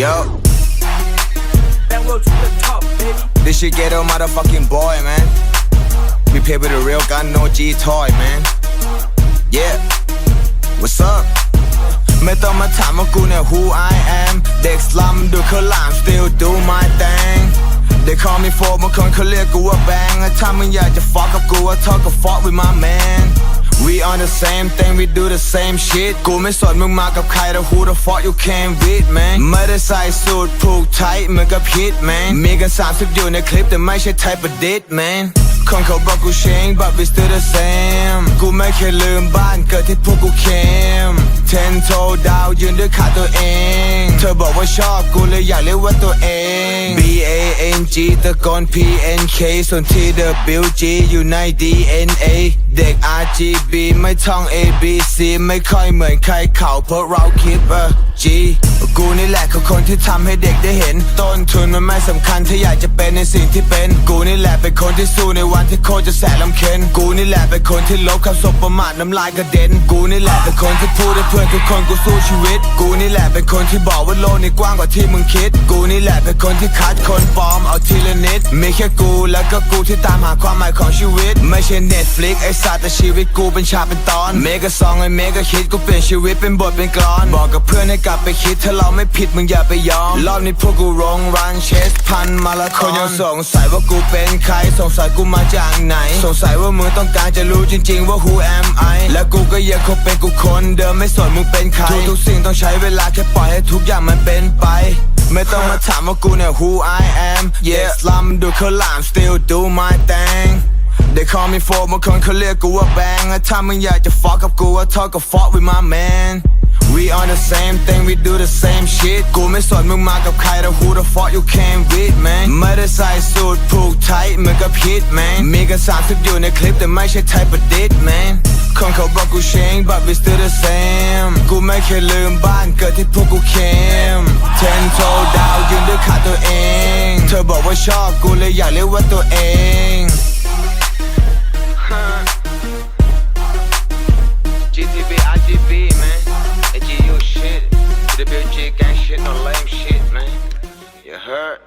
Yo, That road to the top, baby. this shit ghetto motherfucking boy, man. We play with a real gun, no G toy, man. Yeah, what's up? ไม่ต้องมาถามว่ากูเนี่ย who I am เด็กสลัมดูเขาวหลาม still do my thing They call me for บางคนเขาเรียกกูว่าแบงถ้ามึงอยากจะ fuck กับกูว่า talk กับ fuck with my man We on the same thing we do the same shit กูไม่สนมึงมากับใครแต่ who the fuck you came with man ไม่ได้ใส่สูทผูกไทเหมือนกับฮิต man มีกันสามสิบอยู่ในคลิปแต่ไม่ใช่ type of dit man คนเขาบอกกู change but we still the same กูไม่เคยลืมบ้านเกิดที่พวกกูเข้ม ten toe ดาวยืนด้วยขาตัวเอง เธอบอกว่าชอบกูเลยอยากเรียกว่าตัวเอง B A N G ตะโกน P N K ส่วนที่ W G อยู่ใน D N A เด็ก R G B ไม่ท่อง A B C ไม่ค่อยเหมือนใครเขาเพราะเราคิดเออ G กูนี่แหละคือคนที่ทำให้เด็กได้เห็น ต้นทุนมันไม่สำคัญถ้าอยากจะเป็นในสิ่งที่เป็น กูนี่แหละเป็นคนที่สู้ในวันที่โคตรจะแสนลำเค็นกูนี่แหละเป็นคนที่ลบคำสบประมาทน้ำลายกระเด็น กูนี่แหละเป็นคนที่พูดให้เพื่อนทุกคนกูสู้ชีวิต กูนี่แหละเป็นคนที่บอกว่าโลกนี้กว้างกว่าที่มึงคิด กูนี่แหละเป็นคนที่คัดคนปลอมเอาทีละนิด มีแค่กูแล้วก็กูที่ตามหาความหมายของชีวิต ไม่ใช่ Netflix ไอ้สัตว์แต่ชีวิตกูเป็นฉากเป็นตอน เมกะซองไอ้เมกะฮิตกูเปลี่ยนชีวิตเป็นบทเป็นกลอน บอกกับเพื่อนให้กลับไปคิดถ้าเราไม่ผิดมึงอย่าไปยอม รอบนี้พวกกูร้องรันเชสพันมาละคนยังสงสัยว่ากูเป็นใคร สงสัยกูมาจากไหน สงสัยว่ามึงต้องการจะรู้จริง ๆ ว่า who am I และกูก็ยังคงเป็นกูคนเดิมไม่สนมึงเป็นใคร ทุกๆสิ่งต้องใช้เวลาแค่ปล่อยให้ทุกอย่างมันเป็นไป ไม่ต้องมาถามว่ากูเนี่ย who I am yeah สลัมดูเขาวหลาม still do my thing They call me for บางคนเขาเรียกกูว่าแบงถ้ามึงอยากจะ fuck กับกูว่า talk กับ fuck with my man We on the same thing we do the same shit กูไม่สนมึงมากับใครแต่ who the fuck you came with man ไม่ได้ใส่สูทผูกไทเหมือนกับฮิต man มีกัน30อยู่ในคลิปแต่ไม่ใช่ type of dit man คนเขาบอกกู change but we still the same กูไม่เคยลืมบ้านเกิดที่พวกกูเข้ม ten toe ดาวยืนด้วยขาตัวเอง เธอบอกว่าชอบกูเลยอยากเรียกว่าตัวเอง GTB, Shit. TWG shit, no lame shit, man. You heard?